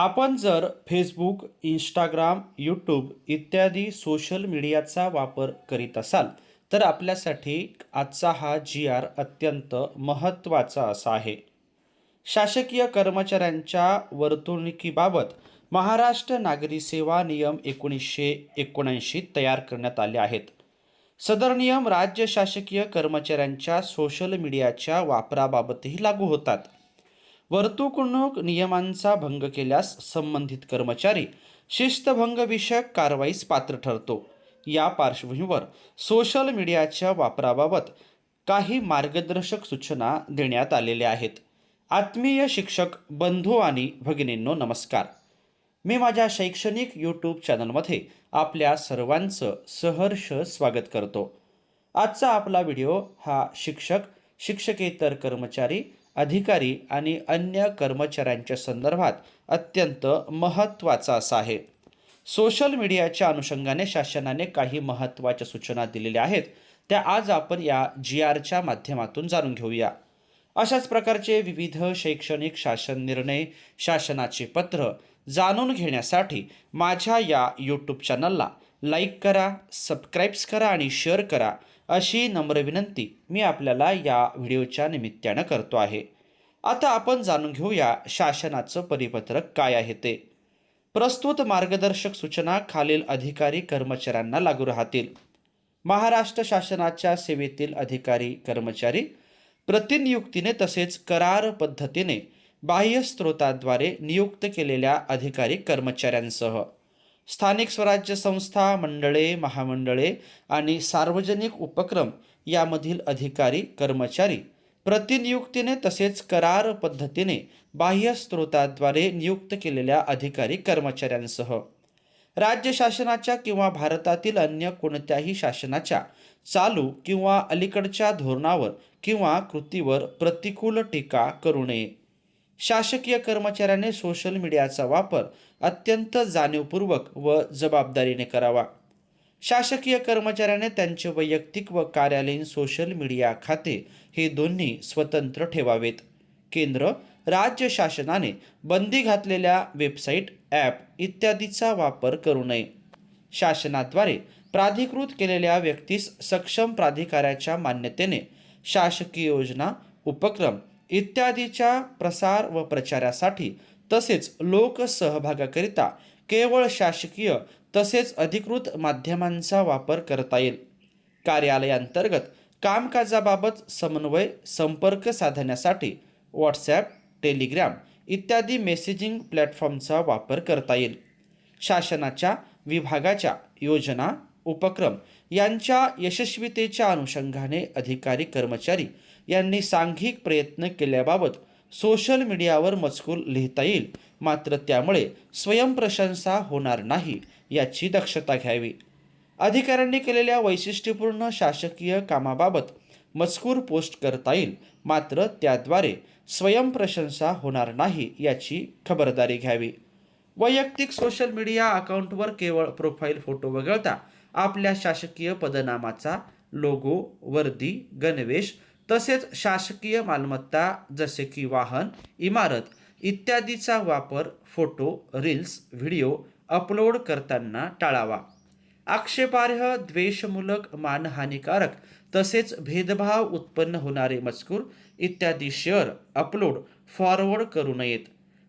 आपण जर Facebook Instagram YouTube इत्यादी सोशल मीडियाचा वापर करीत असाल तर आपल्यासाठी आजचा हा जी आर अत्यंत महत्त्वाचा असा आहे. शासकीय कर्मचाऱ्यांच्या वर्तणुकीबाबत महाराष्ट्र नागरी सेवा नियम एकोणीसशे एकोणऐंशी तयार करण्यात आले आहेत. सदर नियम राज्य शासकीय कर्मचाऱ्यांच्या सोशल मीडियाच्या वापराबाबतही लागू होतात. वर्तुकणूक नियमांचा भंग केल्यास संबंधित कर्मचारी शिस्तभंगविषयक कारवाईस पात्र ठरतो. या पार्श्वभूमीवर सोशल मीडियाच्या वापराबाबत काही मार्गदर्शक सूचना देण्यात आलेल्या आहेत. आत्मीय शिक्षक बंधू आणि भगिनींनो नमस्कार. मी माझ्या शैक्षणिक यूट्यूब चॅनलमध्ये आपल्या सर्वांचं सहर्ष स्वागत करतो. आजचा आपला व्हिडिओ हा शिक्षक शिक्षकेतर कर्मचारी अधिकारी आणि अन्य कर्मचाऱ्यांच्या संदर्भात अत्यंत महत्त्वाचा असा आहे. सोशल मीडियाच्या अनुषंगाने शासनाने काही महत्त्वाच्या सूचना दिलेल्या आहेत. त्या आज आपण या जी आरच्या माध्यमातून जाणून घेऊया. अशाच प्रकारचे विविध शैक्षणिक शासन निर्णय शासनाचे पत्र जाणून घेण्यासाठी माझ्या या यूट्यूब चॅनलला लाईक करा सबस्क्राईब्स करा आणि शेअर करा. अशी नम्र विनंती मी आपल्याला या व्हिडिओच्या निमित्तानं करतो आहे. आता आपण जाणून घेऊया शासनाचं परिपत्रक काय आहे ते. प्रस्तुत मार्गदर्शक सूचना खालील अधिकारी कर्मचाऱ्यांना लागू राहतील. महाराष्ट्र शासनाच्या सेवेतील अधिकारी कर्मचारी प्रतिनियुक्तीने तसेच करार पद्धतीने बाह्य स्रोताद्वारे नियुक्त केलेल्या अधिकारी कर्मचाऱ्यांसह स्थानिक स्वराज्य संस्था मंडळे महामंडळे आणि सार्वजनिक उपक्रम यामधील अधिकारी कर्मचारी प्रतिनियुक्तीने तसेच करार पद्धतीने बाह्य स्रोताद्वारे नियुक्त केलेल्या अधिकारी कर्मचाऱ्यांसह. राज्य शासनाच्या किंवा भारतातील अन्य कोणत्याही शासनाच्या चालू किंवा अलीकडच्या धोरणावर किंवा कृतीवर प्रतिकूल टीका करू नये. शासकीय कर्मचाऱ्याने सोशल मीडियाचा वापर अत्यंत जाणीवपूर्वक व जबाबदारीने करावा. शासकीय कर्मचाऱ्याने त्यांचे वैयक्तिक व कार्यालयीन सोशल मीडिया खाते हे दोन्ही स्वतंत्र ठेवावेत. केंद्र राज्य शासनाने बंदी घातलेल्या वेबसाईट ॲप इत्यादीचा वापर करू नये. शासनाद्वारे प्राधिकृत केलेल्या व्यक्तीस सक्षम प्राधिकाऱ्याच्या मान्यतेने शासकीय योजना उपक्रम इत्यादीच्या प्रसार व प्रचारासाठी तसेच लोकसहभागाकरिता केवळ शासकीय तसेच अधिकृत माध्यमांचा वापर करता येईल. कार्यालयांतर्गत कामकाजाबाबत समन्वय संपर्क साधण्यासाठी व्हॉट्सॲप टेलिग्राम इत्यादी मेसेजिंग प्लॅटफॉर्मचा वापर करता येईल. शासनाच्या विभागाच्या योजना उपक्रम. यांच्या यशस्वीतेच्या अनुषंगाने अधिकारी कर्मचारी यांनी सांघिक प्रयत्न केल्याबाबत सोशल मीडियावर मजकूर लिहिता येईल. मात्र त्यामुळे स्वयंप्रशंसा होणार नाही याची दक्षता घ्यावी. अधिकाऱ्यांनी केलेल्या वैशिष्ट्यपूर्ण शासकीय कामाबाबत मजकूर पोस्ट करता येईल. मात्र त्याद्वारे स्वयंप्रशंसा होणार नाही याची खबरदारी घ्यावी. वैयक्तिक सोशल मीडिया अकाउंटवर केवळ प्रोफाईल फोटो वगळता आपल्या शासकीय पदनामाचा लोगो वर्दी गणवेश तसेच शासकीय मालमत्ता जसे की वाहन इमारत इत्यादीचा वापर फोटो रील्स व्हिडिओ अपलोड करताना टाळावा. आक्षेपार्ह द्वेषमूलक मानहानिकारक तसेच भेदभाव उत्पन्न होणारे मजकूर इत्यादी शेअर अपलोड फॉरवर्ड करू नयेत.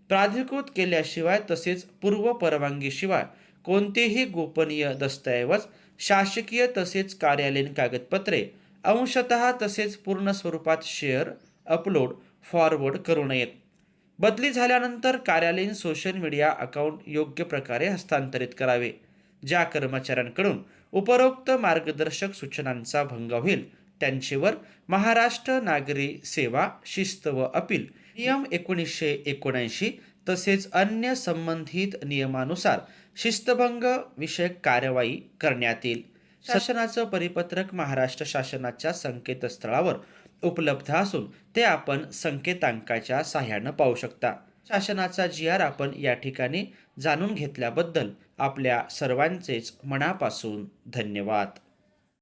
प्राधिकृत केल्याशिवाय तसेच पूर्व परवानगीशिवाय कोणतेही गोपनीय दस्तऐवज शासकीय तसेच कार्यालयीन कागदपत्रे अंशतः तसेच पूर्ण स्वरूपात शेअर अपलोड फॉरवर्ड करू नयेत. बदली झाल्यानंतर कार्यालयीन सोशल मीडिया अकाउंट योग्य प्रकारे हस्तांतरित करावे ज्या कर्मचाऱ्यांकडून उपरोक्त मार्गदर्शक सूचनांचा भंग होईल त्यांचेवर महाराष्ट्र नागरी सेवा शिस्त व अपील नियम एकोणीसशे एकोणऐंशी तसेच अन्य संबंधित नियमानुसार शिस्तभंग विषयक कार्यवाही करण्यात येईल. शासनाचं परिपत्रक महाराष्ट्र शासनाच्या संकेतस्थळावर उपलब्ध असून ते आपण संकेतांकाच्या सहाय्यानं पाहू शकता. शासनाचा जी आर आपण या ठिकाणी जाणून घेतल्याबद्दल आपल्या सर्वांचेच मनापासून धन्यवाद.